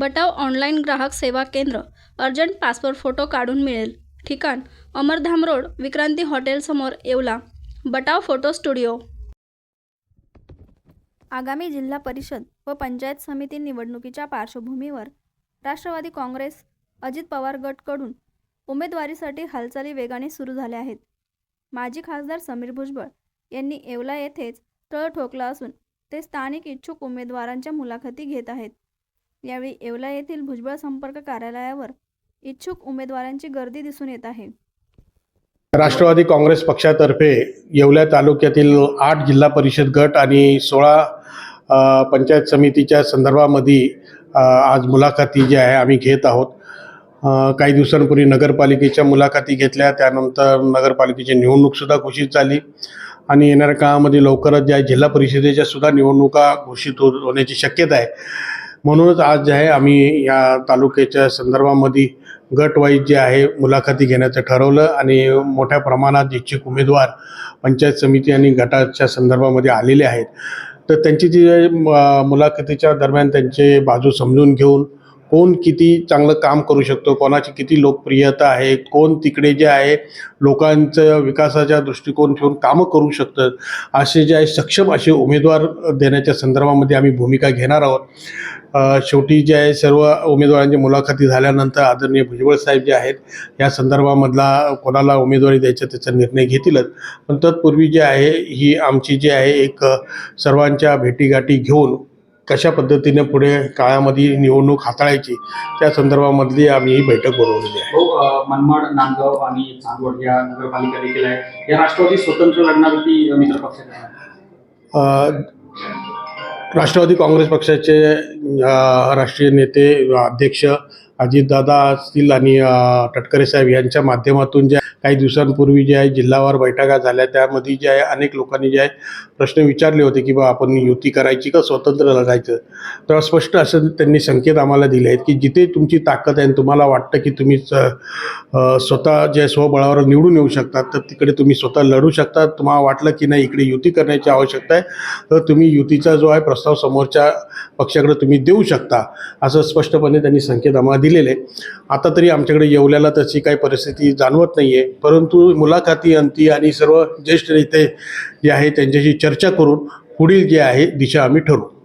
बटाव online ग्राहक सेवा केंद्र अर्जंट पासपोर्ट फोटो काढून मिळेल. ठिकाण अमरधाम रोड विक्रांती हॉटेलसमोर येवला. Batav photo studio. आगामी जिल्हा परिषद व पंचायत समिती निवडणुकीच्या पार्श्वभूमीवर राष्ट्रवादी काँग्रेस अजित पवार गटकडून उमेदवारीसाठी हालचाली वेगाने सुरू झाल्या आहेत. माजी खासदार समीर भुजबळ यांनी येवला येथेच तळ ठोकला असून ते स्थानिक इच्छुक उमेदवारांच्या मुलाखती घेत आहेत. यावेळी येवला येथील भुजबळ संपर्क कार्यालयावर इच्छुक उमेदवारांची गर्दी दिसून येत आहे. राष्ट्रवादी काँग्रेस पक्षातर्फे येवल्या तालुक्यातील आठ जिल्हा परिषद गट आणि सोळा पंचायत समितीच्या संदर्भामध्ये आज मुलाखती जी आहे आम्ही घेत आहोत. काही दिवसांपूर्वी नगरपालिकेच्या मुलाखती घेतल्या त्यानंतर नगरपालिकेची निवडणूकसुद्धा घोषित झाली. आणि येणाऱ्या काळामध्ये लवकरच ज्या जिल्हा परिषदेच्या सुद्धा निवडणुका घोषित होण्याची शक्यता आहे म्हणूनच आज जे आहे आम्ही या तालुक्याच्या संदर्भामध्ये गटवाईज जे आहे मुलाखती घेण्याचं ठरवलं आणि मोठ्या प्रमाणात इच्छुक उमेदवार पंचायत समिती आणि गटाच्या संदर्भामध्ये आलेले आहेत. तर त्यांची जी मुलाखतीच्या दरम्यान त्यांचे बाजू समजून घेऊन कोण किती चांगलं काम करू शकतो कोणाची किती लोकप्रियता आहे कोण तिकडे जे आहे लोकांचं विकासाच्या दृष्टिकोन ठेवून कामं करू शकतं असे जे आहे सक्षम असे उमेदवार देण्याच्या संदर्भामध्ये आम्ही भूमिका घेणार आहोत. शेवटी जे आहे सर्व उमेदवारांची मुलाखती झाल्यानंतर आदरणीय भुजबळ साहेब जे आहेत या संदर्भामधला कोणाला उमेदवारी द्यायचा त्याचा निर्णय घेतीलच. पण तत्पूर्वी जे आहे ही आमची जी आहे एक सर्वांच्या भेटीगाठी घेऊन कशा पद्धतीने पुढे काळामध्ये निवडणूक हाताळायची त्या संदर्भामधली आम्ही ही बैठक बोलवलेली आहे. हो मनमाड नांदगाव आणि चांदवड या नगरपालिका देखील आहे. या राष्ट्रवादी स्वतंत्र लढणारी मित्र पक्ष राष्ट्रवादी काँग्रेस पक्षाचे राष्ट्रीय नेते अध्यक्ष अजितदादा असतील आणि टटकरे साहेब यांच्या माध्यमातून ज्या काही दिवसांपूर्वी जे आहे जिल्हावार बैठका झाल्या त्यामध्ये जे आहे अनेक लोकांनी जे आहे प्रश्न विचारले होते की बा आपण युती करायची का स्वतंत्र लढायचं? तर स्पष्ट असं त्यांनी संकेत आम्हाला दिले आहेत की जिथे तुमची ताकद आहे आणि तुम्हाला वाटतं की तुम्ही स- स्वतः जे स्वबळावर निवडून येऊ शकतात तर तिकडे तुम्ही स्वतः लढू शकता. तुम्हाला वाटलं की नाही इकडे युती करण्याची आवश्यकता आहे तर तुम्ही युतीचा जो आहे प्रस्ताव समोरच्या पक्षाकडे तुम्ही देऊ शकता असं स्पष्टपणे त्यांनी संकेत आम्हाला दिलेले. आता तरी आमच्याकडे येवल्याला तशी काही परिस्थिती जाणवत नाही आहे परंतु मुलाखती अंती आणि सर्व ज्येष्ठ नेते जे आहे त्यांच्याशी चर्चा करून पुढील जे आहे दिशा आम्ही ठरवू.